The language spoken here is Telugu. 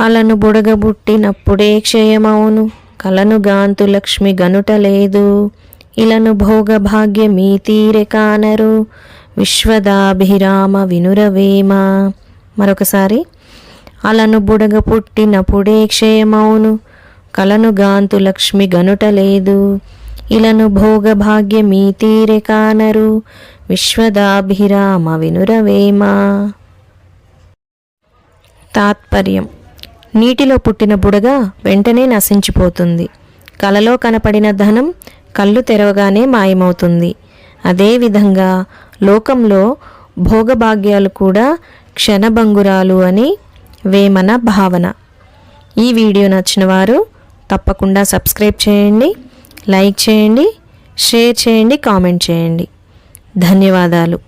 అలను బుడగబుట్టినప్పుడే క్షయమవును కలను గాంతు లక్ష్మి గనుట లేదు. ఇలను భోగభాగ్య తీరె కానరు. విశ్వదాభిరామ వినురవేమ. మరొకసారి. అలను బుడగ పుట్టినప్పుడే క్షయమవును కలను గాంతు లక్ష్మి గనుట లేదు. ఇలను భోగభాగ్య తీరె కానరు. విశ్వదాభిరామ వినురవేమ. తాత్పర్యం. నీటిలో పుట్టిన బుడగ వెంటనే నశించిపోతుంది. కలలో కనపడిన ధనం కళ్ళు తెరవగానే మాయమవుతుంది. అదేవిధంగా లోకంలో భోగభాగ్యాలు కూడా క్షణభంగురాలు అని వేమన భావన. ఈ వీడియో నచ్చిన వారు తప్పకుండా సబ్స్క్రైబ్ చేయండి లైక్ చేయండి షేర్ చేయండి కామెంట్ చేయండి. ధన్యవాదాలు.